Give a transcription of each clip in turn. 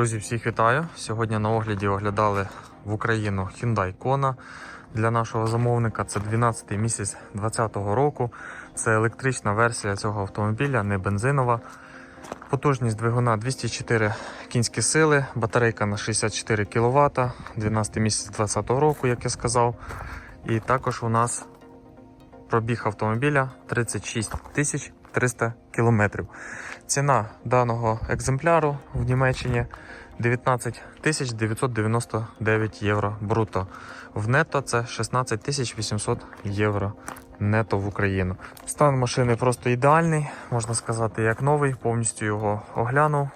Друзі, всіх вітаю! Сьогодні на огляді оглядали в Україну Hyundai Kona для нашого замовника. Це 12 місяць 2020 року. Це електрична версія цього автомобіля, не бензинова. Потужність двигуна 204 кінські сили, батарейка на 64 кВт, 12 місяць 2020 року, як я сказав. І також у нас пробіг автомобіля 36 тисяч 300 кілометрів. Ціна даного екземпляру в Німеччині 19 тисяч 999 євро бруто. В нето це 16 тисяч 800 євро нето в Україну. Стан машини просто ідеальний, можна сказати, як новий. Повністю його оглянув,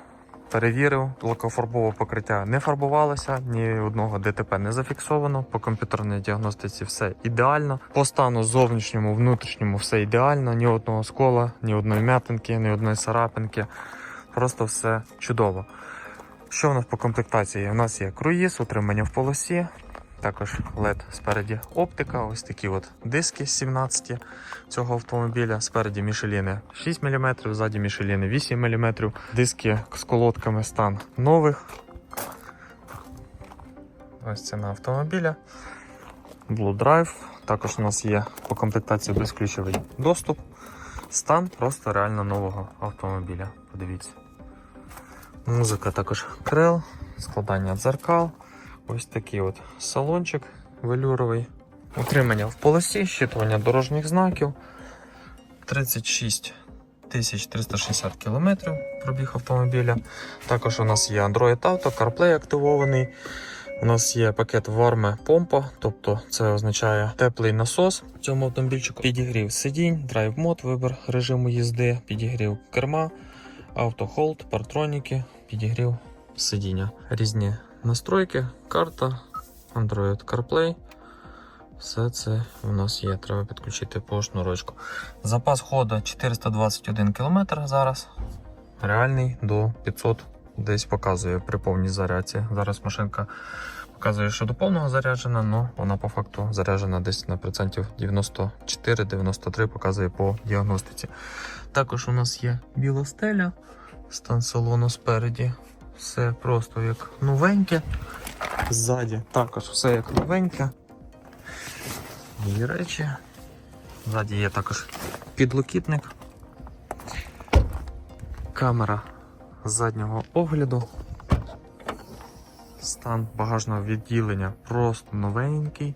перевірив. Лакофарбове покриття не фарбувалося, ні одного ДТП не зафіксовано. По комп'ютерній діагностиці все ідеально. По стану зовнішньому, внутрішньому все ідеально. Ні одного скола, ні одної м'ятинки, ні одної царапинки. Просто все чудово. Що в нас по комплектації? У нас є круїз, утримання в полосі, також LED спереді оптика, ось такі от диски 17 цього автомобіля. Спереді мішеліни 6 мм, ззаді мішеліни 8 мм. Диски з колодками стан нових. Ось ціна автомобіля. Blue Drive. Також у нас є по комплектації безключовий доступ. Стан просто реально нового автомобіля. Подивіться. Музика також крил, складання дзеркал. Ось такий от салончик велюровий. Утримання в полосі, щитування дорожніх знаків. 36 360 км пробіг автомобіля. Також у нас є Android Auto, CarPlay активований. У нас є пакет варме помпа, тобто це означає теплий насос в цьому автомобільчику. Підігрів сидінь, драйв мод, вибір режиму їзди, підігрів керма, автохолд, партроніки, підігрів сидіння. Різні настройки, карта, Android CarPlay. Все це у нас є. Треба підключити по шнурочку. Запас ходу 421 км зараз. Реальний до 500 десь показує при повній зарядці. Зараз машинка показує, що до повного заряджена, але вона по факту заряджена десь на процентів 94-93 показує по діагностиці. Також у нас є біла стеля, стан салону спереді. Все просто як новеньке. Ззаді також все як новеньке. Її речі. Ззаді є також підлокітник. Камера заднього огляду. Стан багажного відділення просто новенький,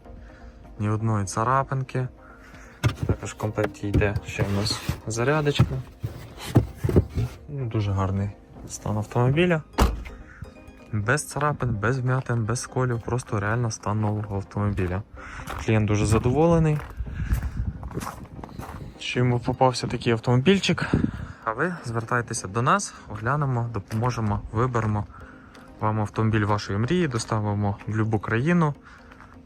ні одної царапинки. Також в комплекті йде ще в нас зарядочка. Ну, Дуже гарний стан автомобіля. Без царапин, без вмятин, без сколів, просто реально стан нового автомобіля. Клієнт дуже задоволений, що йому попався такий автомобільчик. А ви звертайтеся до нас, оглянемо, допоможемо, виберемо вам автомобіль вашої мрії, доставимо в будь-яку країну,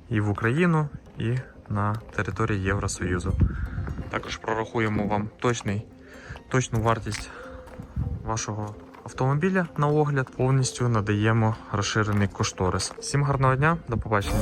і в Україну, і на території Євросоюзу. Також прорахуємо вам точний, точну вартість вашого автомобіля на огляд. Повністю надаємо розширений кошторис. Всім гарного дня, до побачення.